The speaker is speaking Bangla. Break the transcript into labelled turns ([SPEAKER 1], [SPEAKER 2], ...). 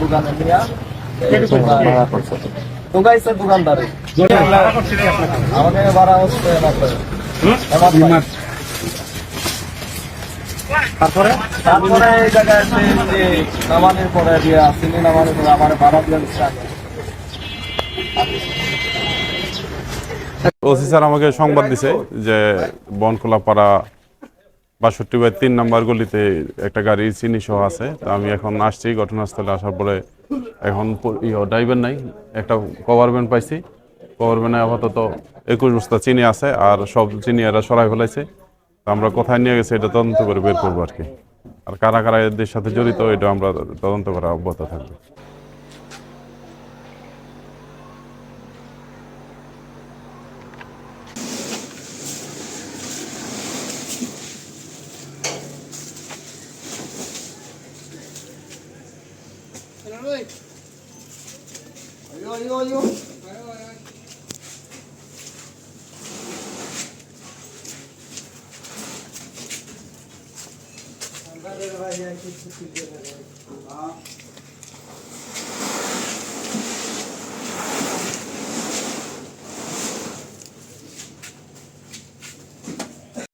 [SPEAKER 1] দোকানে নিয়ে ঢুকাইছে দোকানদারে। আমাকে ভাড়া হচ্ছে তারপরে? তারপরে এই জায়গায় যে নামানের পরে আসিনি নামানের পরে আমার ভাড়া দিয়ে
[SPEAKER 2] ওসি স্যার আমাকে সংবাদ দিছে যে বনখোলা পাড়া বাষট্টি বাই তিন নাম্বার গলিতে একটা গাড়ি চিনি সহ আছে। তো আমি এখন আসছি, ঘটনাস্থলে আসার পরে এখন ড্রাইভার নাই, একটা কভার ভ্যান পাইছি। কভার ভ্যানে আপাতত একুশ বস্তা চিনি আছে আর সব চিনি এরা সরাই ফেলাইছে। তো আমরা কোথায় নিয়ে গেছি এটা তদন্ত করে বের করব আর কি। আর কারা কারা এদের সাথে জড়িত, এটা আমরা তদন্ত করা অব্যাহত থাকবে। Tuloy. Ayo,
[SPEAKER 1] ayo, ayo. Ayo, ayo. Ang bagay na kaya, kaya, kaya, kaya, kaya,